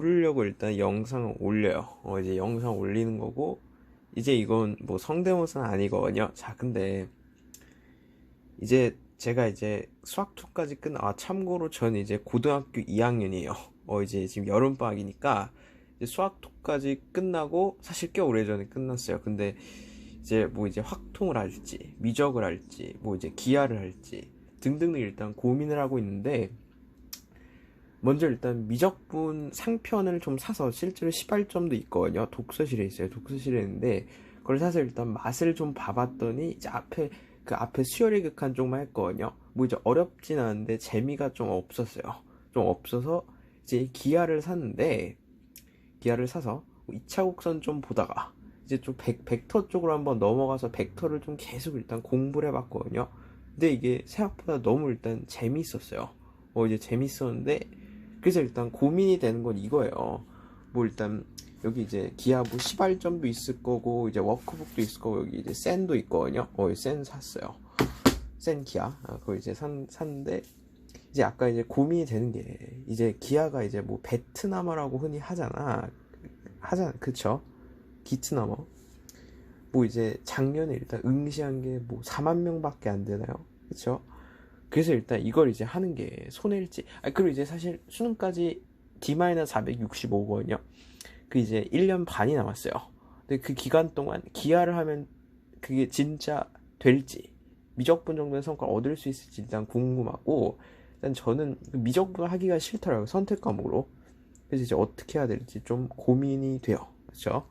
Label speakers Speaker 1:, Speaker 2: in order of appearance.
Speaker 1: 부르려고 일단 영상을 올려요. 어, 이제 영상 올리는 거고, 이제 이건 뭐 성대모사는 아니거든요. 자, 근데, 이제 제가 이제 수학2까지 끝나, 아, 참고로 저는 이제 고등학교 2학년이에요. 어, 이제 지금 여름방학이니까, 이제 수학2까지 끝나고, 사실 꽤 오래전에 끝났어요. 근데, 이제 뭐 이제 확통을 할지, 미적을 할지, 뭐 이제 기하를 할지, 등등등 일단 고민을 하고 있는데, 먼저 일단 미적분 상편을 좀 사서 실제로 시발점도 있거든요. 독서실에 있어요. 독서실에 있는데 그걸 사서 일단 맛을 좀 봐봤더니 이제 앞에 그 앞에 수열의 극한 쪽만 했거든요. 뭐 이제 어렵진 않은데 재미가 좀 없었어요. 좀 없어서 이제 기아를 샀는데 기아를 사서 2차 곡선 좀 보다가 이제 좀 벡, 벡터 쪽으로 한번 넘어가서 벡터를 좀 계속 일단 공부를 해봤거든요. 근데 이게 생각보다 너무 일단 재밌었어요. 어 이제 재밌었는데 그래서 일단 고민이 되는 건 이거예요. 뭐 일단 여기 이제 기아 뭐 시발점도 있을 거고 이제 워크북도 있을 거고 여기 이제 센도 있거든요. 어, 센 샀어요. 센 기아. 아, 그거 이제 산 샀는데 이제 아까 이제 고민이 되는 게 이제 기아가 이제 뭐 베트남어라고 흔히 하잖아. 하잖아. 그쵸? 기트나머. 뭐 이제 작년에 일단 응시한 게 뭐 4만 명밖에 안 되나요? 그쵸? 그래서 일단 이걸 이제 하는 게 손해일지. 아, 그리고 이제 사실 수능까지 D-465거든요. 그 이제 1년 반이 남았어요. 근데 그 기간 동안 기하를 하면 그게 진짜 될지, 미적분 정도의 성과를 얻을 수 있을지 일단 궁금하고, 일단 저는 그 미적분 하기가 싫더라고요. 선택 과목으로. 그래서 이제 어떻게 해야 될지 좀 고민이 돼요. 그렇죠?